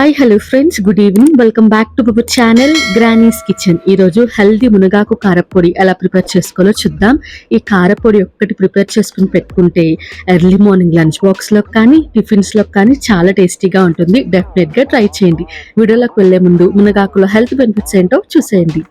Hi hello friends good evening. Welcome back to power channel granny's kitchen. ఈ రోజు healthy మునగాకు కారపొడి ఎలా ప్రిపేర్ చేసుకోవాలో చూద్దాం. ఈ కారపొడి ఒక్కటి ప్రిపేర్ చేసుకుని పెట్టుకుంటే ఎర్లీ మార్నింగ్ లంచ్ బాక్స్లో కానీ టిఫిన్స్లో కానీ చాలా టేస్టీగా ఉంటుంది. డెఫినెట్గా ట్రై చేయండి. వీడియోలోకి వెళ్ళే ముందు మునగాకులో హెల్త్ బెనిఫిట్స్ ఏంటో చూసేయండి.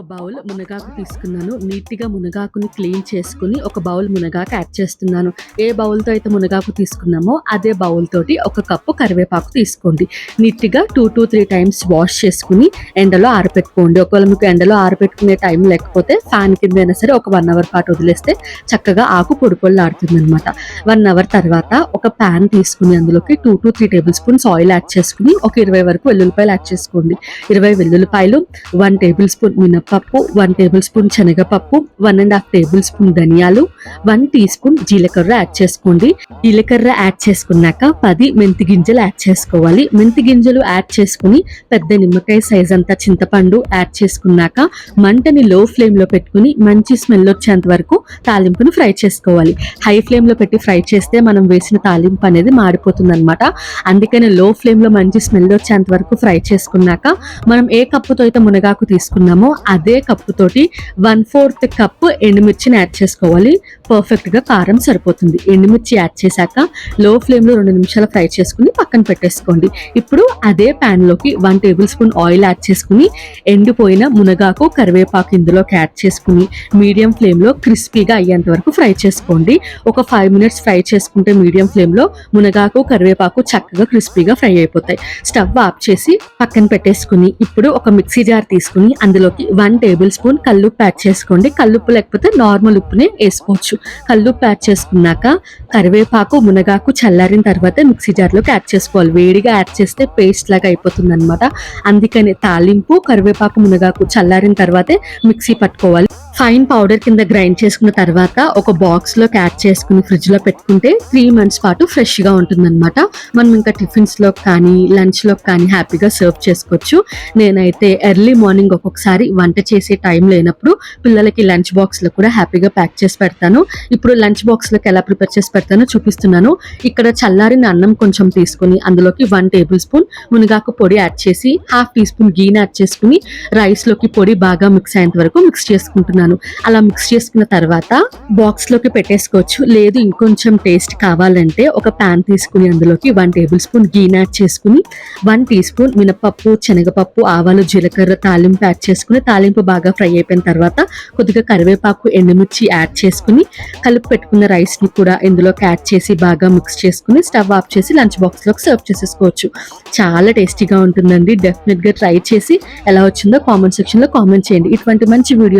ఒక బౌల్ మునగాకు తీసుకున్నాను. నీట్గా మునగాకుని క్లీన్ చేసుకుని ఒక బౌల్ మునగాకు యాడ్ చేస్తున్నాను. ఏ బౌల్తో అయితే మునగాకు తీసుకున్నామో అదే బౌల్ తోటి ఒక కప్పు కరివేపాకు తీసుకోండి. నీట్గా two two three times wash చేసుకుని ఎండలో ఆరపెట్టుకోండి. ఒకవేళ మీకు ఎండలో ఆరపెట్టుకునే టైం లేకపోతే ఫ్యాన్ కింద అయినా సరే ఒక వన్ అవర్ పాటు వదిలేస్తే చక్కగా ఆకు పొడి పొడి ఆడుతుంది అనమాట వన్ అవర్ తర్వాత ఒక ప్యాన్ తీసుకుని అందులోకి two two three tablespoons oil add చేసుకుని ఒక ఇరవై వరకు వెల్లుల్లిపాయలు యాడ్ చేసుకోండి. ఇరవై వెల్లుల్లిపాయలు వన్ టేబుల్ స్పూన్ పప్పు వన్ టేబుల్ స్పూన్ శనగపప్పు one and half tablespoon ధనియాలు వన్ టీ స్పూన్ జీలకర్ర యాడ్ చేసుకోండి. జీలకర్ర యాడ్ చేసుకున్నాక పది మెంతి గింజలు యాడ్ చేసుకోవాలి. మెంతి గింజలు యాడ్ చేసుకుని పెద్ద నిమ్మకాయ సైజ్ అంతా చింతపండు యాడ్ చేసుకున్నాక మంటని లో ఫ్లేమ్లో పెట్టుకుని మంచి స్మెల్ వచ్చేంత వరకు తాలింపును ఫ్రై చేసుకోవాలి. హై ఫ్లేమ్లో పెట్టి ఫ్రై చేస్తే మనం వేసిన తాలింపు అనేది మాడిపోతుంది అనమాట అందుకని లో ఫ్లేమ్లో మంచి స్మెల్ వచ్చేంత వరకు ఫ్రై చేసుకున్నాక మనం ఏ కప్పుతో అయితే మునగాకు తీసుకున్నామో అదే కప్పు తోటి వన్ ఫోర్త్ కప్ ఎండుమిర్చిని యాడ్ చేసుకోవాలి. పర్ఫెక్ట్గా కారం సరిపోతుంది. ఎండుమిర్చి యాడ్ చేశాక లో ఫ్లేమ్లో రెండు నిమిషాలు ఫ్రై చేసుకుని పక్కన పెట్టేసుకోండి. ఇప్పుడు అదే పాన్లోకి one tablespoon oil add చేసుకుని ఎండిపోయిన మునగాకు కరివేపాకు ఇందులోకి యాడ్ చేసుకుని మీడియం ఫ్లేమ్లో క్రిస్పీగా అయ్యేంత వరకు ఫ్రై చేసుకోండి. ఒక ఫైవ్ మినిట్స్ ఫ్రై చేసుకుంటే మీడియం ఫ్లేమ్లో మునగాకు కరివేపాకు చక్కగా క్రిస్పీగా ఫ్రై అయిపోతాయి. స్టవ్ ఆఫ్ చేసి పక్కన పెట్టేసుకుని ఇప్పుడు ఒక మిక్సీ జార్ తీసుకుని అందులోకి వన్ టేబుల్ స్పూన్ కల్లుప్పు యాడ్ చేసుకోండి. కల్లుప్పు లేకపోతే నార్మల్ ఉప్పునే వేసుకోవచ్చు. కల్లుప్పు యాడ్ చేసుకున్నాక కరివేపాకు మునగాకు చల్లారిన తర్వాత మిక్సీ జార్లోకి యాడ్ చేసుకోవాలి. వేడిగా యాడ్ చేస్తే పేస్ట్ లాగా అయిపోతుంది అనమాట అందుకని తాలింపు కరివేపాకు మునగాకు చల్లారిన తర్వాతే మిక్సీ పట్టుకోవాలి. ఫైన్ పౌడర్ కింద గ్రైండ్ చేసుకున్న తర్వాత ఒక బాక్స్లో క్యాచ్ చేసుకుని ఫ్రిడ్జ్లో పెట్టుకుంటే త్రీ మంత్స్ పాటు ఫ్రెష్గా ఉంటుందన్నమాట. మనం ఇంకా టిఫిన్స్లో కానీ లంచ్లో కానీ హ్యాపీగా సర్వ్ చేసుకోవచ్చు. నేనైతే ఎర్లీ మార్నింగ్ ఒక్కొక్కసారి వంట చేసే టైం లేనప్పుడు పిల్లలకి లంచ్ బాక్స్లో కూడా హ్యాపీగా ప్యాక్ చేసి పెడతాను. ఇప్పుడు లంచ్ బాక్స్లోకి ఎలా ప్రిపేర్ చేసి పెడతానో చూపిస్తున్నాను. ఇక్కడ చల్లారిన అన్నం కొంచెం తీసుకుని అందులోకి వన్ టేబుల్ స్పూన్ మునగాకు పొడి యాడ్ చేసి హాఫ్ టీ స్పూన్ గీని యాడ్ చేసుకుని రైస్లోకి పొడి బాగా మిక్స్ అయ్యేంత వరకు మిక్స్ చేసుకుంటున్నాను. అలా మిక్స్ చేసుకున్న తర్వాత బాక్స్లోకి పెట్టేసుకోవచ్చు. లేదు ఇంకొంచెం టేస్ట్ కావాలంటే ఒక పాన్ తీసుకుని అందులోకి వన్ టేబుల్ స్పూన్ గీని యాడ్ చేసుకుని వన్ టీ స్పూన్ మినపప్పు శనగపప్పు ఆవాలు జీలకర్ర తాలింపు యాడ్ చేసుకుని తాలింపు బాగా ఫ్రై అయిపోయిన తర్వాత కొద్దిగా కరివేపాకు ఎండుమిర్చి యాడ్ చేసుకుని కలిపి పెట్టుకున్న రైస్ని కూడా ఇందులోకి యాడ్ చేసి బాగా మిక్స్ చేసుకుని స్టవ్ ఆఫ్ చేసి లంచ్ బాక్స్లోకి సర్వ్ చేసేసుకోవచ్చు. చాలా టేస్టీగా ఉంటుందండి. డెఫినెట్గా ట్రై చేసి ఎలా వచ్చిందో కామెంట్ సెక్షన్లో కామెంట్ చేయండి. ఇటువంటి మంచి వీడియోస్